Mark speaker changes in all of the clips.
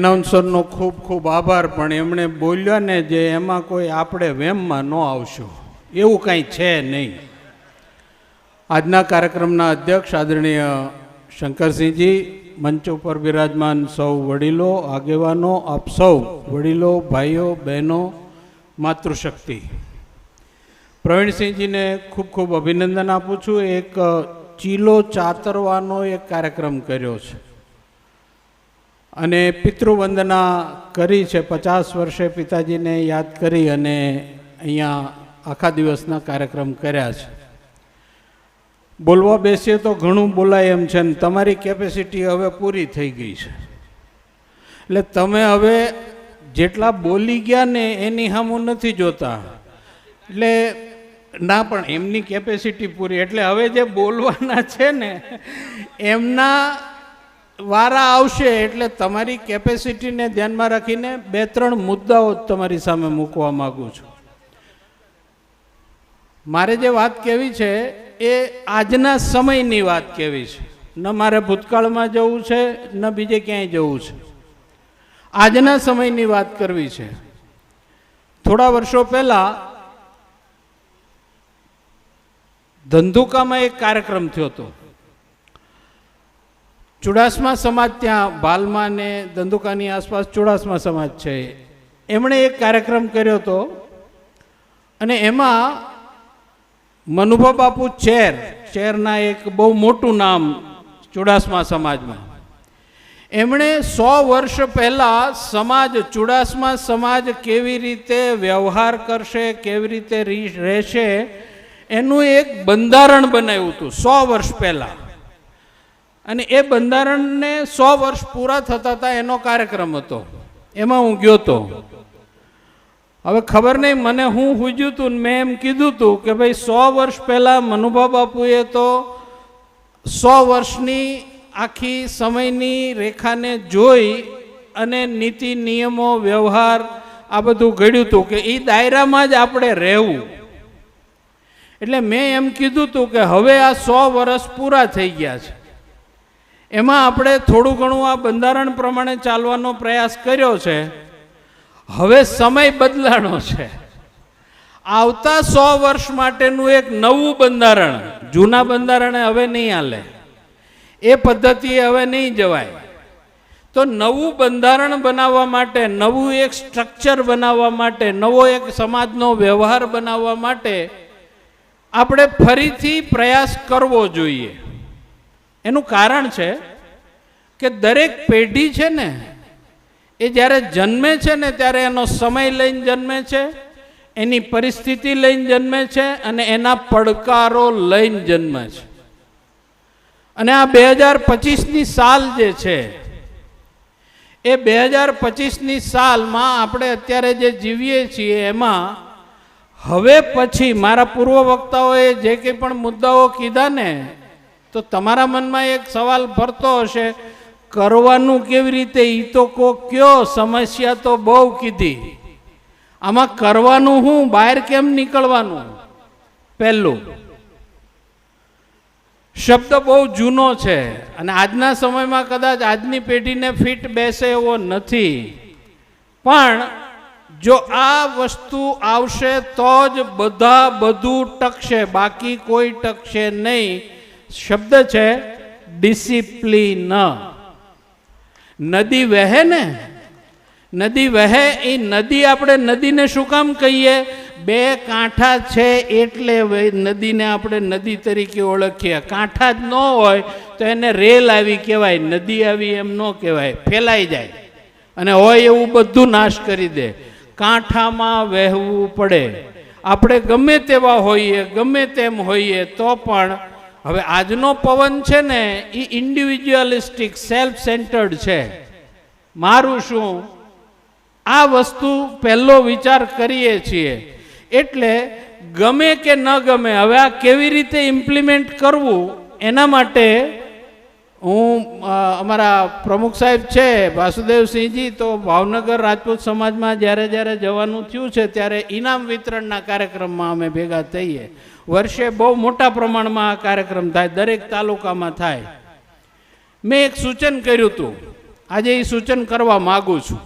Speaker 1: એનાઉન્સરનો ખૂબ ખૂબ આભાર, પણ એમણે બોલ્યા ને જે એમાં કોઈ આપણે વેમમાં ન આવશું. એવું કાંઈ છે નહીં. આજના કાર્યક્રમના અધ્યક્ષ આદરણીય શંકરસિંહજી, મંચ ઉપર બિરાજમાન સૌ વડીલો, આગેવાનો, આપ સૌ વડીલો, ભાઈઓ, બહેનો, માતૃશક્તિ. પ્રવીણસિંહજીને ખૂબ ખૂબ અભિનંદન આપું છું. એક ચીલો ચાતરવાનો એક કાર્યક્રમ કર્યો છે. અને પિતૃવંદના કરી છે, પચાસ વર્ષે પિતાજીને યાદ કરી અને અહીંયા આખા દિવસના કાર્યક્રમ કર્યા છે. બોલવા બેસીએ તો ઘણું બોલાય એમ છે ને તમારી કેપેસિટી હવે પૂરી થઈ ગઈ છે. એટલે તમે હવે જેટલા બોલી ગયા ને એની સામું નથી જોતા. એટલે ના પણ એમની કેપેસિટી પૂરી. એટલે હવે જે બોલવાના છે ને, એમના વારા આવશે એટલે તમારી કેપેસિટીને ધ્યાનમાં રાખીને બે, ત્રણ મુદ્દાઓ તમારી સામે મૂકવા માગું છું. મારે જે વાત કહેવી છે, એ આજના સમયની વાત કહેવી છે. ન મારે ભૂતકાળમાં જવું છે, ન બીજે ક્યાંય જવું છે. આજના સમયની વાત કરવી છે. થોડા વર્ષો પહેલાં ધંધુકામાં એક કાર્યક્રમ થયો હતો. ચુડાસમા સમાજ ત્યાં ભાલમાં ને ધંધુકાની આસપાસ ચુડાસમા સમાજ છે. એમણે એક કાર્યક્રમ કર્યો હતો અને એમાં મનુભા બાપુ ચેર, ચેરના એક બહુ મોટું નામ ચુડાસમા સમાજમાં. એમણે સો વર્ષ પહેલાં સમાજ, ચુડાસમા સમાજ કેવી રીતે વ્યવહાર કરશે, કેવી રીતે રહેશે, એનું એક બંધારણ બનાવ્યું હતું સો વર્ષ પહેલાં. અને એ બંધારણને સો વર્ષ પૂરા થતા હતા એનો કાર્યક્રમ હતો. એમાં હું ગયો હતો હવે ખબર નહીં, મને હું હુજ્યું હતું મેં એમ કીધું હતું કે ભાઈ સો વર્ષ પહેલાં મનુભા બાપુએ તો સો વર્ષની આખી સમયની રેખાને જોઈ અને નીતિ, નિયમો, વ્યવહાર આ બધું ઘડ્યું હતું કે એ દાયરામાં જ આપણે રહેવું. એટલે મેં એમ કીધું હતું કે હવે આ સો વર્ષ પૂરા થઈ ગયા છે. એમાં આપણે થોડું ઘણું આ બંધારણ પ્રમાણે ચાલવાનો પ્રયાસ કર્યો છે. હવે સમય બદલાણો છે. આવતા સો વર્ષ માટેનું એક નવું બંધારણ, જૂના બંધારણે હવે નહીં હાલે. એ પદ્ધતિએ હવે નહીં જવાય. તો નવું બંધારણ બનાવવા માટે, નવું એક સ્ટ્રક્ચર બનાવવા માટે, નવો એક સમાજનો વ્યવહાર બનાવવા માટે આપણે ફરીથી પ્રયાસ કરવો જોઈએ. એનું કારણ છે કે દરેક પેઢી છે ને, એ જ્યારે જન્મે છે ને ત્યારે એનો સમય લઈને જન્મે છે, એની પરિસ્થિતિ લઈને જન્મે છે અને એના પડકારો લઈને જન્મે છે. અને આ બે હજાર પચીસની સાલ જે છે, એ બે હજાર પચીસની સાલમાં આપણે અત્યારે જે જીવીએ છીએ એમાં, હવે પછી મારા પૂર્વ વક્તાઓએ જે કંઈ પણ મુદ્દાઓ કીધા ને તો તમારા મનમાં એક સવાલ ફરતો હશે, કરવાનું કેવી રીતે? એ તો કો કયો સમસ્યા તો બહુ કીધી. આમાં કરવાનું હું, બહાર કેમ નીકળવાનું? પહેલું. શબ્દ બહુ જૂનો છે અને આજના સમયમાં કદાચ આજની પેઢીને ફિટ બેસે એવો નથી. પણ જો આ વસ્તુ આવશે તો જ બધા બધું ટકશે, બાકી કોઈ ટકશે નહીં. શબ્દ છે ડિસિપ્લિન. નદી વહે ને? નદી વહે એ નદી આપણે નદીને શું કામ કહીએ? બે કાંઠા છે એટલે નદીને આપણે નદી તરીકે ઓળખીએ. કાંઠા જ ન હોય તો એને રેલ આવી કહેવાય, નદી આવી એમ ન કહેવાય, ફેલાઈ જાય. અને હોય એવું બધું નાશ કરી દે. કાંઠામાં વહેવું પડે. આપણે ગમે તેવા હોઈએ, ગમે તેમ હોઈએ તો પણ હવે આજનો પવન છે ને એ ઇન્ડિવિજ્યુઅલિસ્ટિક સેલ્ફ સેન્ટર્ડ છે. મારું શું? આ વસ્તુ પહેલો વિચાર કરીએ છીએ. એટલે ગમે કે ન ગમે, હવે આ કેવી રીતે ઇમ્પ્લિમેન્ટ કરવું, એના માટે હું અમારા પ્રમુખ સાહેબ છે વાસુદેવસિંહજી તો ભાવનગર રાજપૂત સમાજમાં જ્યારે જ્યારે જવાનું થયું છે, ત્યારે ઇનામ વિતરણના કાર્યક્રમમાં અમે ભેગા થઈએ. વર્ષે બહુ મોટા પ્રમાણમાં આ કાર્યક્રમ થાય, દરેક તાલુકામાં થાય. મેં એક સૂચન કર્યું હતું. આજે એ સૂચન કરવા માગું છું.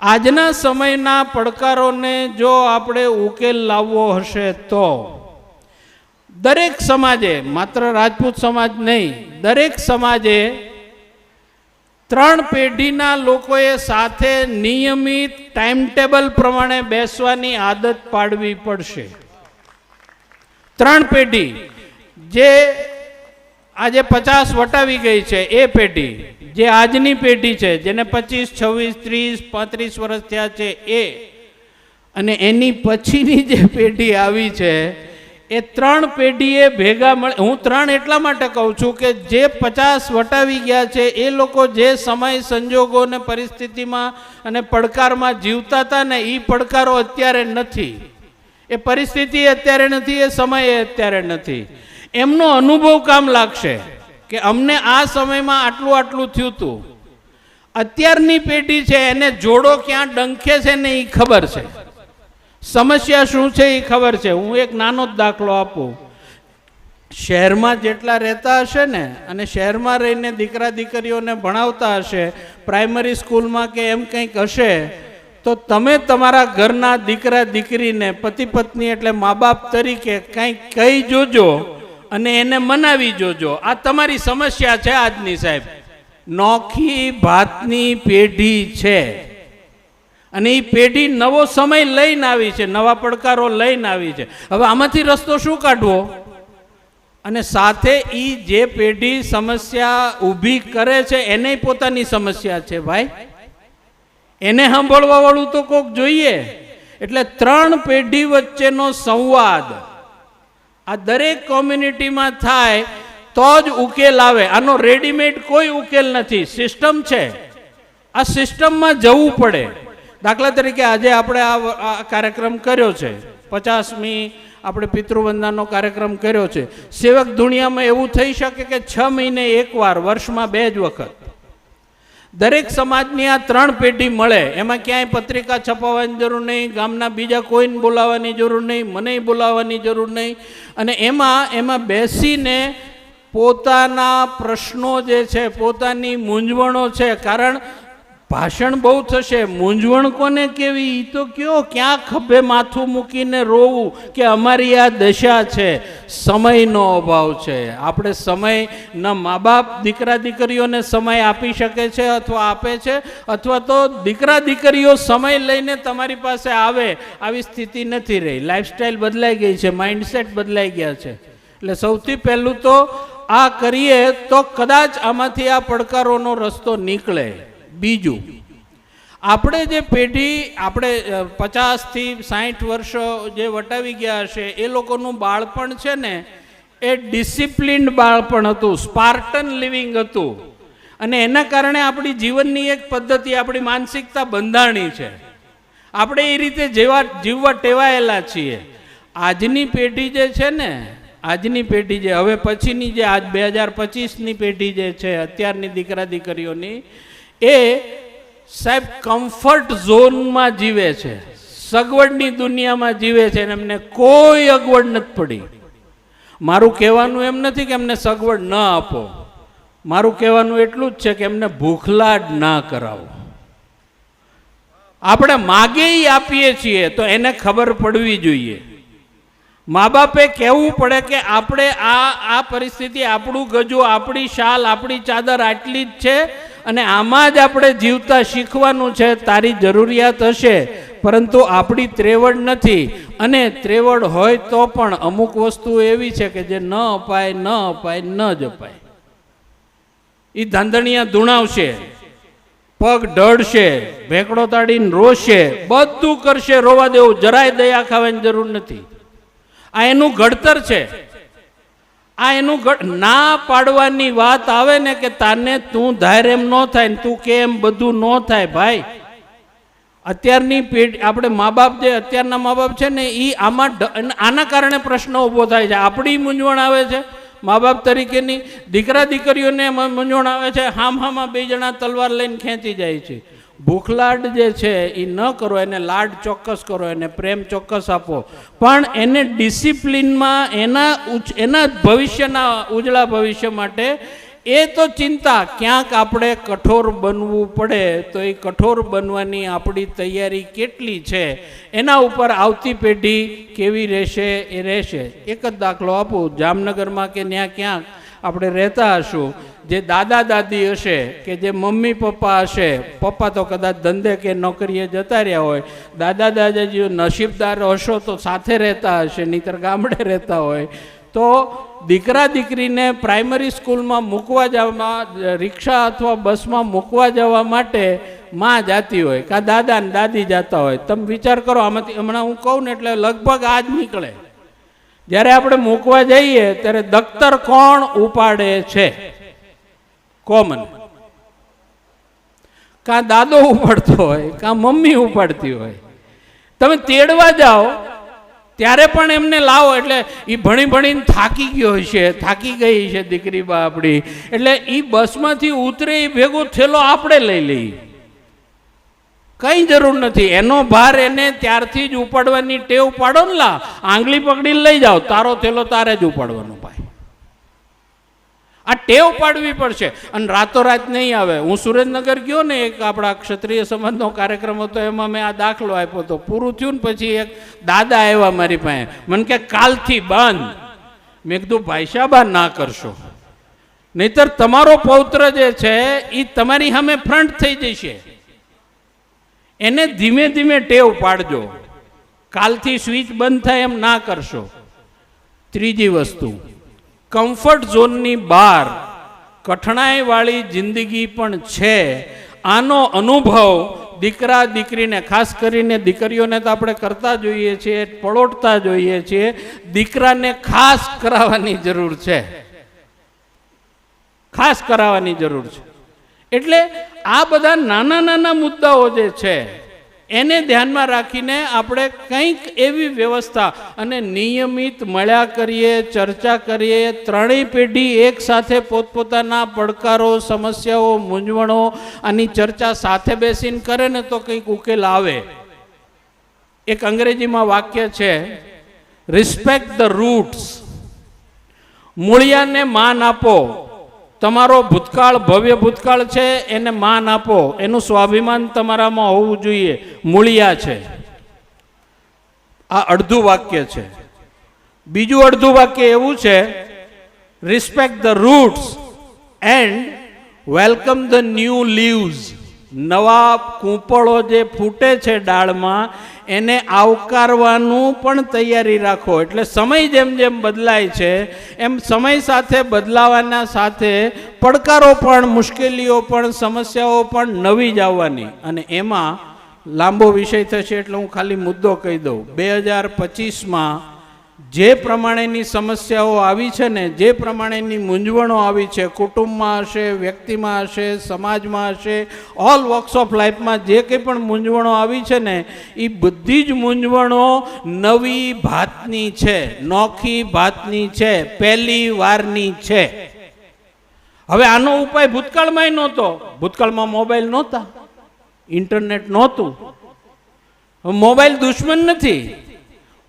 Speaker 1: આજના સમયના પડકારોને જો આપણે ઉકેલ લાવવો હશે તો દરેક સમાજે, માત્ર રાજપૂત સમાજ નહીં, દરેક સમાજે ત્રણ પેઢીના લોકોએ સાથે નિયમિત ટાઈમ ટેબલ પ્રમાણે બેસવાની આદત પાડવી પડશે. ત્રણ પેઢી, જે આજે પચાસ વટાવી ગઈ છે એ પેઢી, જે આજની પેઢી છે, જેને પચીસ, છવ્વીસ, ત્રીસ, પાંત્રીસ વર્ષ થયા છે એ, અને એની પછીની જે પેઢી આવી છે એ ત્રણ પેઢીએ ભેગા મળે, હું ત્રણ એટલા માટે કહું છું કે જે પચાસ વટાવી ગયા છે, એ લોકો જે સમય, સંજોગો અને પરિસ્થિતિમાં અને પડકારમાં જીવતા હતા ને એ પડકારો અત્યારે નથી. એ પરિસ્થિતિ અત્યારે નથી, એ સમય અત્યારે નથી. એમનો અનુભવ કામ લાગશે કે અમને આ સમયમાં આટલું આટલું થયું હતું અત્યારની પેઢી છે, એને જોડો ક્યાં ડંખે છે ને એ ખબર છે. સમસ્યા શું છે એ ખબર છે? હું એક નાનો જ દાખલો આપું. શહેરમાં જેટલા રહેતા હશે ને, અને શહેરમાં રહીને દીકરા દીકરીઓને ભણાવતા હશે, પ્રાઇમરી સ્કૂલમાં કે એમ કંઈક હશે, તો તમે તમારા ઘરના દીકરા દીકરીને, પતિ પત્ની એટલે મા બાપ તરીકે કંઈક કહી જોજો અને એને મનાવી જોજો. આ તમારી સમસ્યા છે આજની સાહેબ. નોખી ભાતની પેઢી છે. અને એ પેઢી નવો સમય લઈને આવી છે, નવા પડકારો લઈને આવી છે. હવે આમાંથી રસ્તો શું કાઢવો? અને સાથે એ જે પેઢી સમસ્યા ઊભી કરે છે, એને પોતાની સમસ્યા છે ભાઈ. એને સાંભળવા વાળું તો કોક જોઈએ. એટલે ત્રણ પેઢી વચ્ચેનો સંવાદ આ દરેક કોમ્યુનિટીમાં થાય તો જ ઉકેલ આવે. આનો રેડીમેડ કોઈ ઉકેલ નથી. સિસ્ટમ છે. આ સિસ્ટમમાં જવું પડે. દાખલા તરીકે આજે આપણે આ કાર્યક્રમ કર્યો છે. પચાસમી આપણે પિતૃવંદનાનો કાર્યક્રમ કર્યો છે. સેવક દુનિયામાં એવું થઈ શકે કે છ મહિને એકવાર વર્ષમાં બે જ વખત. દરેક સમાજની આ ત્રણ પેઢી મળે, એમાં ક્યાંય પત્રિકા છપાવવાની જરૂર નહીં, ગામના બીજા કોઈને બોલાવવાની જરૂર નહીં મને બોલાવવાની જરૂર નહીં. અને એમાં એમાં બેસીને પોતાના પ્રશ્નો જે છે, પોતાની મૂંઝવણો છે, કારણ ભાષણ બહુ થશે. મૂંઝવણ કોને કેવી? એ તો કયો ક્યાં ખભે માથું મૂકીને રોવું કે અમારી આ દશા છે. સમયનો અભાવ છે. આપણે સમય ન મા બાપ દીકરા, દીકરીઓને સમય આપી શકે છે અથવા આપે છે અથવા તો દીકરા, દીકરીઓ સમય લઈને તમારી પાસે આવે. આવી સ્થિતિ નથી રહી. લાઈફસ્ટાઈલ બદલાઈ ગઈ છે. માઇન્ડસેટ બદલાઈ ગયા છે. એટલે સૌથી પહેલું તો આ કરીએ તો કદાચ આમાંથી આ પડકારોનો રસ્તો નીકળે. બીજું. આપણે જે પેઢી, આપણે પચાસથી સાઠ વર્ષ જે વટાવી ગયા હશે, એ લોકોનું બાળપણ છે ને, એ ડિસિપ્લિન્ડ બાળપણ હતું, સ્પાર્ટન લિવિંગ હતું. અને એના કારણે આપણી જીવનની એક પદ્ધતિ, આપણી માનસિકતા બંધાણી છે. આપણે એ રીતે જેવા, જીવવા ટેવાયેલા છીએ. આજની પેઢી જે છે ને, આજની પેઢી જે, હવે પછીની જે, આજ બે હજાર પચીસની પેઢી જે છે, અત્યારની દીકરા દીકરીઓની એ સાહેબ કમ્ફર્ટ ઝોનમાં જીવે છે. સગવડની દુનિયામાં જીવે છે અને એમને કોઈ અગવડ નથી પડી. મારું કહેવાનું એમ નથી કે એમને સગવડ ન આપો. મારું કહેવાનું એટલું જ છે કે એમને ભૂખલાડ ના કરાવો. આપણે માગે આપીએ છીએ તો એને ખબર પડવી જોઈએ. મા બાપે કહેવું પડે કે આપણે આ આ પરિસ્થિતિ, આપણું ગજું, આપણી શાલ, આપણી ચાદર આટલી જ છે અને આમાં જ આપણે જીવતા શીખવાનું છે, તારી જરૂરિયાત હશે. પરંતુ આપણી ત્રેવડ નથી. અને ત્રેવડ હોય તો પણ અમુક વસ્તુ એવી છે કે જે ન અપાય ન અપાય, ન જ અપાય. એ ધાંધણિયા ધૂણાવશે, પગ ઢળશે, ભેંકડો તાડીને રોશે, બધું કરશે, રોવા દેવું, જરાય દયા ખાવાની જરૂર નથી. આ એનું ઘડતર છે. આ એનું ના પાડવાની વાત આવે ને કે તાને તું ધાર એમ ન થાય ને તું કે એમ બધું ન થાય ભાઈ. અત્યારની પેઢી, આપણે મા બાપ જે અત્યારના મા બાપ છે ને એ આમાં આના કારણે પ્રશ્ન ઊભો થાય છે. આપણી મૂંઝવણ આવે છે. મા બાપ તરીકેની દીકરા દીકરીઓને મૂંઝવણ આવે છે. હામ હામાં બે જણા તલવાર લઈને ખેંચી જાય છે. ભૂખલાડ જે છે એ ન કરો, એને લાડ ચોક્કસ કરો, એને પ્રેમ ચોક્કસ આપો. પણ એને ડિસિપ્લિનમાં, એના એના ભવિષ્યના ઉજળા ભવિષ્ય માટે એ તો ચિંતા, ક્યાંક આપણે કઠોર બનવું પડે, તો એ કઠોર બનવાની આપણી તૈયારી કેટલી છે? એના ઉપર આવતી પેઢી કેવી રહેશે? એ રહેશે. એક જ દાખલો આપું, જામનગરમાં કે ત્યાં ક્યાંક આપણે રહેતા હશું. જે દાદા દાદી હશે કે જે મમ્મી પપ્પા હશે, પપ્પા તો કદાચ ધંધે કે નોકરીએ જતા રહ્યા હોય, દાદા દાદાજી નસીબદાર હશો તો સાથે રહેતા હશે, નહીતર ગામડે રહેતા હોય. તો દીકરા દીકરીને પ્રાઇમરી સ્કૂલમાં મૂકવા જવામાં રિક્ષા અથવા બસમાં મૂકવા જવા માટે માં જાતી હોય, કાં દાદા ને દાદી જતા હોય. તમે વિચાર કરો, આમાંથી હમણાં હું કહું ને એટલે લગભગ આ જ નીકળે. જ્યારે આપણે મૂકવા જઈએ ત્યારે દખ્તર કોણ ઉપાડે છે? કોમન. કાં દાદો ઉપાડતો હોય, કાં મમ્મી ઉપાડતી હોય. તમે તેડવા જાઓ, ત્યારે પણ એમને લાવો, એટલે એ ભણી ભણીને થાકી ગયો છે થાકી ગઈ છે દીકરી બા આપણી એટલે એ બસમાંથી ઉતરે એ ભેગો થેલો આપણે લઈ લઈએ. કંઈ જરૂર નથી. એનો ભાર એને ત્યારથી જ ઉપાડવાની ટેવ પાડો ને લા. આંગળી પકડીને લઈ જાઓ. તારો થેલો તારે જ ઉપાડવાનો ભાઈ. આ ટેવ પાડવી પડશે. અને રાતોરાત નહીં આવે. હું સુરેન્દ્રનગર ગયો ને, એક આપણા ક્ષત્રિય સંબંધનો કાર્યક્રમ હતો, એમાં મેં આ દાખલો આપ્યો હતો. પૂરું થયું ને પછી એક દાદા આવ્યા મારી પાસે. મને કે, કાલથી બંધ. મેં કીધું, ભાઈ સાહેબ, આ ના કરશો. નહીતર તમારો પૌત્ર જે છે એ તમારી સામે ફ્રન્ટ થઈ જશે. એને ધીમે ધીમે ટેવ પાડજો. કાલથી સ્વિચ બંધ થાય એમ ના કરશો. ત્રીજી વસ્તુ કમ્ફર્ટ ઝોનની બહાર કઠણાઈવાળી જિંદગી પણ છે. આનો અનુભવ દીકરા દીકરીને, ખાસ કરીને દીકરીઓને તો આપણે કરતા જોઈએ છીએ પળોટતા જોઈએ છીએ. દીકરાને ખાસ કરાવવાની જરૂર છે. ખાસ કરાવવાની જરૂર છે. એટલે આ બધા નાના નાના મુદ્દાઓ જે છે, એને ધ્યાનમાં રાખીને આપણે કંઈક એવી વ્યવસ્થા અને નિયમિત મળ્યા કરીએ, ચર્ચા કરીએ, ત્રણેય પેઢી એક સાથે પોતપોતાના પડકારો, સમસ્યાઓ, મૂંઝવણો આની ચર્ચા સાથે બેસીને કરે ને તો કંઈક ઉકેલ આવે. એક અંગ્રેજીમાં વાક્ય છે રિસ્પેક્ટ ધ રૂટ્સ મૂળિયાને માન આપો. તમારો ભૂતકાળ ભવ્ય ભૂતકાળ છે, એને માન આપો. એનું સ્વાભિમાન તમારામાં હોવું જોઈએ. મૂળિયા છે. આ અડધું વાક્ય છે. બીજું અડધું વાક્ય એવું છે respect the roots and welcome the new leaves નવા કૂંપળો જે ફૂટે છે ડાળમાં એને આવકારવાનું પણ તૈયારી રાખો. એટલે સમય જેમ જેમ બદલાય છે, એમ સમય સાથે બદલાવાના સાથે પડકારો પણ, મુશ્કેલીઓ પણ, સમસ્યાઓ પણ નવી જ આવવાની. અને એમાં લાંબો વિષય થશે એટલે હું ખાલી મુદ્દો કહી દઉં. બે હજાર પચીસમાં જે પ્રમાણેની સમસ્યાઓ આવી છે ને, જે પ્રમાણેની મૂંઝવણો આવી છે, કુટુંબમાં હશે, વ્યક્તિમાં હશે, સમાજમાં હશે ઓલ વર્ક્સ ઓફ લાઈફમાં જે કંઈ પણ મૂંઝવણો આવી છે ને એ બધી જ મૂંઝવણો નવી ભાતની છે, નોખી ભાતની છે, પહેલી વારની છે. હવે આનો ઉપાય ભૂતકાળમાંય નહોતો. ભૂતકાળમાં મોબાઈલ નહોતા. ઇન્ટરનેટ નહોતું. મોબાઈલ દુશ્મન નથી.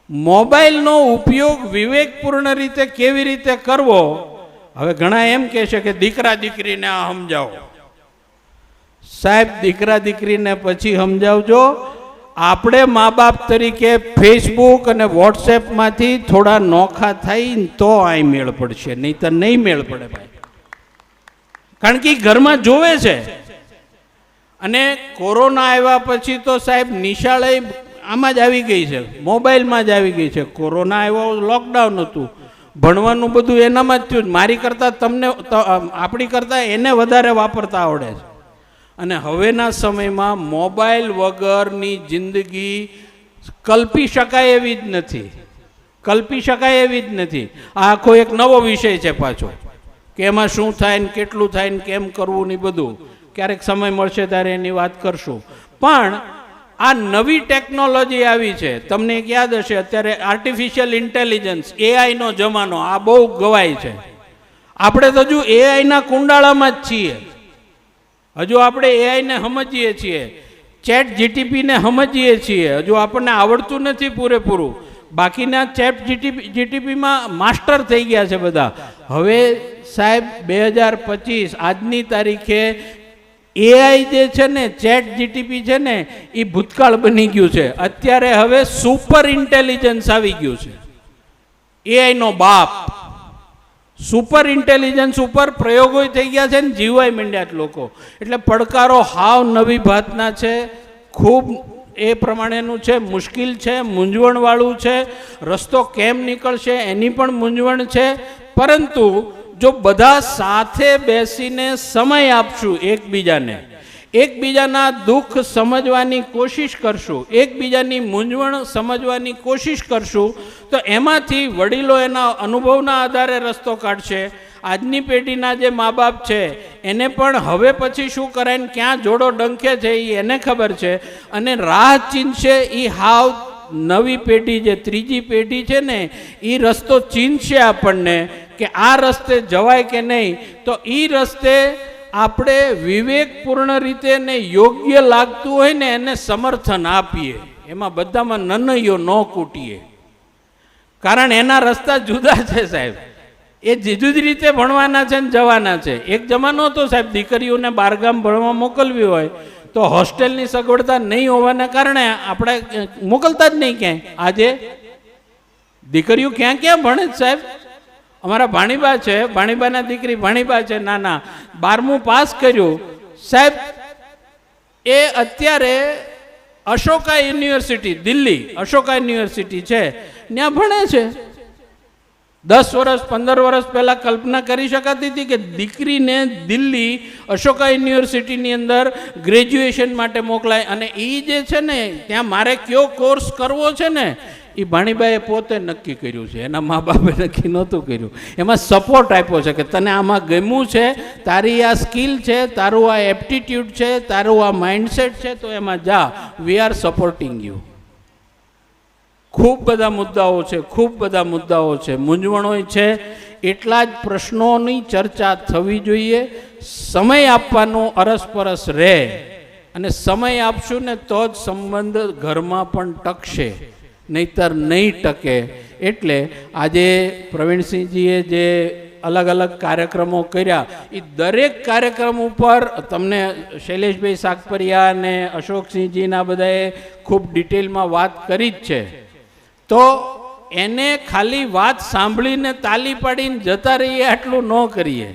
Speaker 1: મોબાઈલનો ઉપયોગ વિવેકપૂર્ણ રીતે કેવી રીતે કરવો? હવે ઘણા એમ કહે છે કે દીકરા દીકરીને આ સમજાવો. સાહેબ, દીકરા દીકરીને પછી સમજાવજો. આપણે મા બાપ તરીકે ફેસબુક અને વોટ્સએપમાંથી થોડા નોખા થાય તો અહીં મેળ પડશે નહીં તો નહીં મેળ પડે ભાઈ. કારણ કે ઘરમાં જોવે છે. અને કોરોના આવ્યા પછી તો સાહેબ નિશાળે આમાં જ આવી ગઈ છે. મોબાઈલમાં જ આવી ગઈ છે. કોરોના આવ્યો લોકડાઉન હતું. ભણવાનું બધું એનામાં જ થયું. મારી કરતાં તમને આપણી કરતાં એને વધારે વાપરતા આવડે છે. અને હવેના સમયમાં મોબાઈલ વગરની જિંદગી કલ્પી શકાય એવી જ નથી. કલ્પી શકાય એવી જ નથી. આ આખો એક નવો વિષય છે પાછો. કે એમાં શું થાય ને કેટલું થાય ને કેમ કરવું ને બધું. ક્યારેક સમય મળશે ત્યારે એની વાત કરશું. પણ આ નવી ટેકનોલોજી આવી છે. તમને એક યાદ હશે, અત્યારે આર્ટિફિશિયલ ઇન્ટેલિજન્સ એઆઈનો જમાનો, આ બહુ ગવાય છે. આપણે તો હજુ એઆઈના કુંડાળામાં જ છીએ. હજુ આપણે એઆઈને સમજીએ છીએ. ચેટ જીટીપીને સમજીએ છીએ. હજુ આપણને આવડતું નથી પૂરેપૂરું. બાકીના ચેટ જીટીપી જીટીપીમાં માસ્ટર થઈ ગયા છે બધા. હવે સાહેબ, બે હજાર પચીસ, આજની તારીખે એઆઈ જે છે ને ચેટ જીટીપી છે ને એ ભૂતકાળ બની ગયું છે. અત્યારે હવે સુપર ઇન્ટેલિજન્સ આવી ગયું છે. એઆઈનો બાપ. સુપર ઇન્ટેલિજન્સ ઉપર પ્રયોગો થઈ ગયા છે ને, જીવાય માંડ્યા છે લોકો. એટલે પડકારો હાવ નવી ભાતના છે. ખૂબ એ પ્રમાણેનું છે, મુશ્કેલ છે, મૂંઝવણવાળું છે. રસ્તો કેમ નીકળશે એની પણ મૂંઝવણ છે. પરંતુ જો બધા સાથે બેસીને સમય આપશું એકબીજાને, એકબીજાના દુઃખ સમજવાની કોશિશ કરશું, એકબીજાની મૂંઝવણ સમજવાની કોશિશ કરશું, તો એમાંથી વડીલો એના અનુભવના આધારે રસ્તો કાઢશે. આજની પેઢીના જે મા બાપ છે, એને પણ હવે પછી શું કરાય ક્યાં જોડો ડંખે છે એ એને ખબર છે. અને રાહ ચીંધશે એ હાવ નવી પેઢી જે ત્રીજી પેઢી છે ને એ રસ્તો ચીંધશે આપણને કે આ રસ્તે જવાય કે નહીં. તો એ રસ્તે આપણે વિવેકપૂર્ણ રીતે ને યોગ્ય લાગતું હોય ને એને સમર્થન આપીએ. એમાં બધામાં નનૈયો ન કૂટીએ. કારણ એના રસ્તા જુદા છે સાહેબ. એ જુદી જ રીતે ભણવાના છે ને જવાના છે. એક જમાનો હતો સાહેબ, દીકરીઓને બારગામ ભણવા મોકલવી હોય. તો હોસ્ટેલની સગવડતા નહીં હોવાના કારણે આપણે મોકલતા જ નહીં ક્યાંય. આજે દીકરીઓ ક્યાં ક્યાં ભણે સાહેબ? અમારા ભાણીબા છે, ભાણીબાના દીકરી ભાણીબા છે નાના બારમું પાસ કર્યું. સાહેબ, એ અત્યારે અશોકા યુનિવર્સિટી, દિલ્હી, અશોકા યુનિવર્સિટી છે. ત્યાં ભણે છે? દસ વર્ષ પંદર વર્ષ પહેલાં કલ્પના કરી શકાતી હતી કે દીકરીને દિલ્હી અશોકા યુનિવર્સિટીની અંદર ગ્રેજ્યુએશન માટે મોકલાય અને એ જે છે ને, ત્યાં મારે કયો કોર્સ કરવો છે ને એ ભાણીબાઈએ પોતે નક્કી કર્યું છે. એના મા બાપે નક્કી નહોતું કર્યું. એમાં સપોર્ટ આપ્યો છે કે તને આમાં ગમ્યું છે, તારી આ સ્કિલ છે, તારું આ એપ્ટિટ્યૂડ છે, તારું આ માઇન્ડસેટ છે, તો એમાં જા વી આર સપોર્ટિંગ યુ ખૂબ બધા મુદ્દાઓ છે, ખૂબ બધા મુદ્દાઓ છે. મૂંઝવણોય છે. એટલા જ પ્રશ્નોની ચર્ચા થવી જોઈએ. સમય આપવાનો અરસપરસ રહે અને સમય આપશું ને તો જ સંબંધ ઘરમાં પણ ટકશે, નહીતર નહીં ટકે. એટલે આજે પ્રવીણસિંહજીએ જે અલગ અલગ કાર્યક્રમો કર્યા એ દરેક કાર્યક્રમ ઉપર તમને શૈલેષભાઈ સાગપરિયા અને અશોકસિંહજીના બધાએ ખૂબ ડિટેલમાં વાત કરી જ છે. તો એને ખાલી વાત સાંભળીને તાલી પાડીને જતા રહીએ, આટલું ન કરીએ.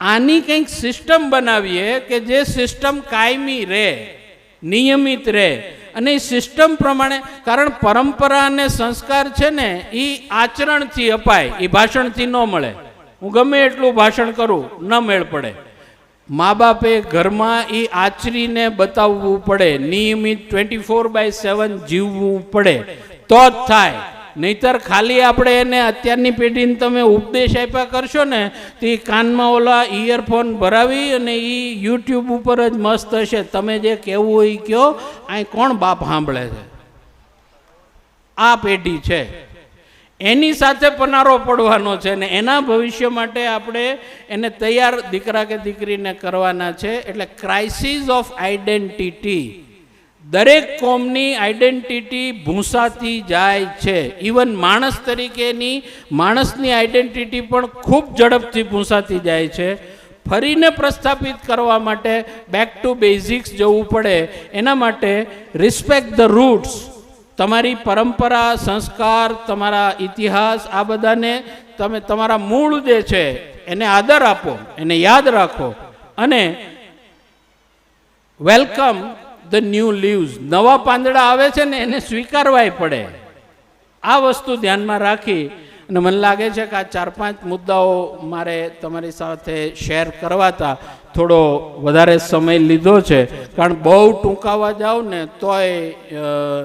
Speaker 1: આની કંઈક સિસ્ટમ બનાવીએ કે જે સિસ્ટમ કાયમી રહે, નિયમિત રહે. અને એ સિસ્ટમ પ્રમાણે, કારણ પરંપરા અને સંસ્કાર છે ને એ આચરણથી અપાય એ ભાષણથી ન મળે. હું ગમે એટલું ભાષણ કરું, ન મેળ પડે. મા બાપે ઘરમાં એ આચરીને બતાવવું પડે, નિયમિત ટ્વેન્ટી ફોર બાય સેવન જીવવું પડે. તો જ થાય. નહીતર ખાલી આપણે એને અત્યારની પેઢીને તમે ઉપદેશ આપ્યા કરશો ને, તો એ કાનમાં ઓલા ઇયરફોન ભરાવી અને એ યુટ્યુબ ઉપર જ મસ્ત હશે. તમે જે કહેવું હોય કહો અહીં કોણ બાપ સાંભળે છે? આ પેઢી છે. એની સાથે પનારો પડવાનો છે ને એના ભવિષ્ય માટે આપણે એને તૈયાર દીકરા કે દીકરીને કરવાના છે. એટલે ક્રાઇસિસ ઓફ આઈડેન્ટિટી દરેક કોમની આઈડેન્ટિટી ભૂંસાતી જાય છે. ઇવન માણસ તરીકેની, માણસની આઈડેન્ટિટી પણ ખૂબ ઝડપથી ભૂંસાતી જાય છે. ફરીને પ્રસ્થાપિત કરવા માટે બેક ટુ બેઝિક્સ જવું પડે. એના માટે રિસ્પેક્ટ ધ રૂટ્સ તમારી પરંપરા, સંસ્કાર, તમારા ઇતિહાસ, આ બધાને તમે, તમારા મૂળ જે છે, એને આદર આપો, એને યાદ રાખો. અને વેલકમ ધ ન્યૂ લીવ્સ નવા પાંદડા આવે છે ને એને સ્વીકારવાય પડે. આ વસ્તુ ધ્યાનમાં રાખી અને મને લાગે છે કે આ ચાર પાંચ મુદ્દાઓ મારે તમારી સાથે શેર કરવાતા થોડો વધારે સમય લીધો છે. કારણ બહુ ટૂંકાવા જાઓ ને તોય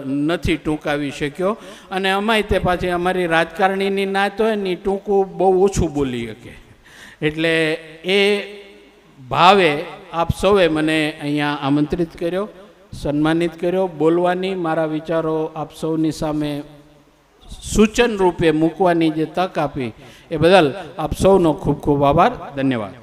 Speaker 1: નથી ટૂંકાવી શક્યો. અને અમાય તે પાછી અમારી રાજકારણીની નાત હોય ને ટૂંકું બહુ ઓછું બોલી શકે. એટલે એ ભાવે આપ સૌએ મને અહીંયા આમંત્રિત કર્યો. સન્માનિત કર્યો. બોલવાની મારા વિચારો આપ સૌની સામે સૂચન રૂપે મૂકવાની જે તક આપી, એ બદલ આપ સૌનો ખૂબ ખૂબ આભાર. ધન્યવાદ.